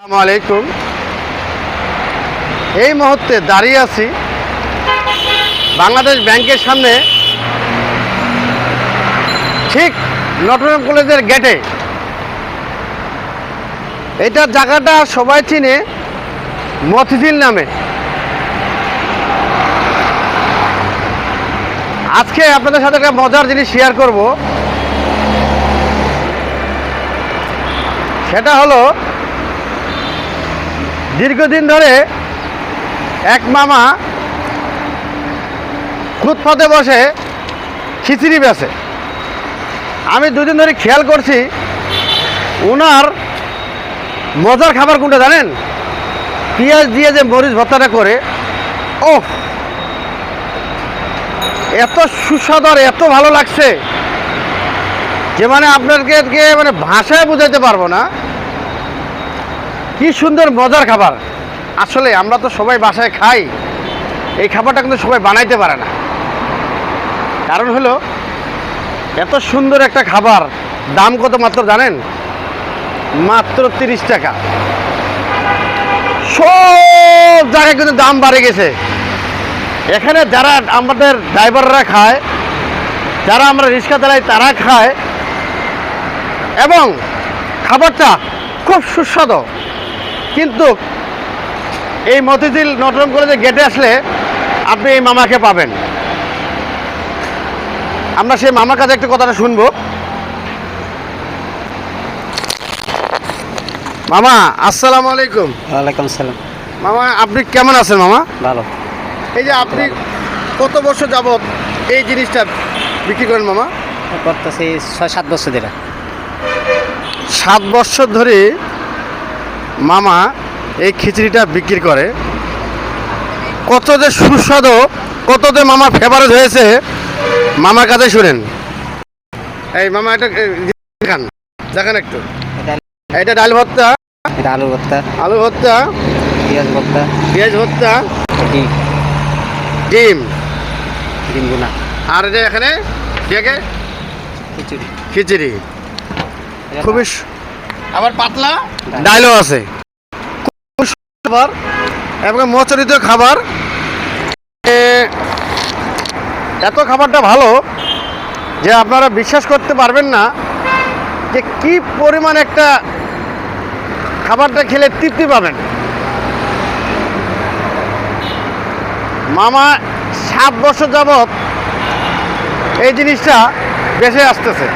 আলাইকুম। এই মুহূর্তে দাঁড়িয়ে আছি বাংলাদেশ ব্যাংকের সামনে। ঠিক নটরডেম কলেজের গেটে। এটা জায়গাটা সবাই চিনে, মতিঝিল নামে। আজকে আপনাদের সাথে একটা মজার জিনিস শেয়ার করব। সেটা হলো দীর্ঘদিন ধরে এক মামা ফুটপাতে বসে খিচুড়ি বেছে। আমি দুদিন ধরে খেয়াল করছি ওনার মজার খাবার কোনটা জানেন? পেঁয়াজ দিয়ে যে মরিচ ভর্তাটা করে ও এত সুস্বাদু আর এত ভালো লাগছে যে মানে আপনাদেরকে মানে ভাষায় বোঝাতে পারব না। কি সুন্দর মজার খাবার। আসলে আমরা তো সবাই বাসায় খাই, এই খাবারটা কিন্তু সবাই বানাইতে পারে না। কারণ হলো, এত সুন্দর একটা খাবার, দাম কত মাত্র জানেন? মাত্র তিরিশ টাকা। সব জায়গায় কিন্তু দাম বাড়ে গেছে। এখানে যারা আমাদের ড্রাইভাররা খায়, যারা আমরা রিক্সা চালাই তারা খায়, এবং খাবারটা খুব সুস্বাদু। কিন্তু এই মতিঝিল নটরম কলেজে গেটে আসলে আপনি এই মামাকে পাবেন। আমরা সেই মামার কাছে একটু কথাটা শুনব। মামা আসসালামু আলাইকুম। ওয়ালাইকুম সালাম। মামা আপনি কেমন আছেন মামা? ভালো। এই যে আপনি কত বছর যাবত এই জিনিসটা বিক্রি করেন মামা? করতেছি ছয় সাত বছর ধরে। সাত বছর ধরে মামা এই খিচুড়িটা বিক্রি করে। কত যে সুস্বাদু কত যে মামার ফেভারেট হয়েছে। মামার কাছে শুনেন। এই মামা এটা এ, দেখান একটু। এটা ডাল ভর্তা। এটা আলু ভর্তা। আলু ভর্তা। পেঁয়াজ ভর্তা। পেঁয়াজ ভর্তা। ডিম। ডিম। ডিম গুনা। আর এটা এখানে খিচুড়ি। খিচুড়ি। খুবই আবার পাতলা? ডাল। ডালও আছে। খাবার এবং মচরিত খাবার। এত খাবারটা ভালো যে আপনারা বিশ্বাস করতে পারবেন না যে কি পরিমাণ একটা খাবারটা খেলে তৃপ্তি পাবেন। মামা সাত বছর যাবৎ এই জিনিসটা বেঁচে আসতেছে।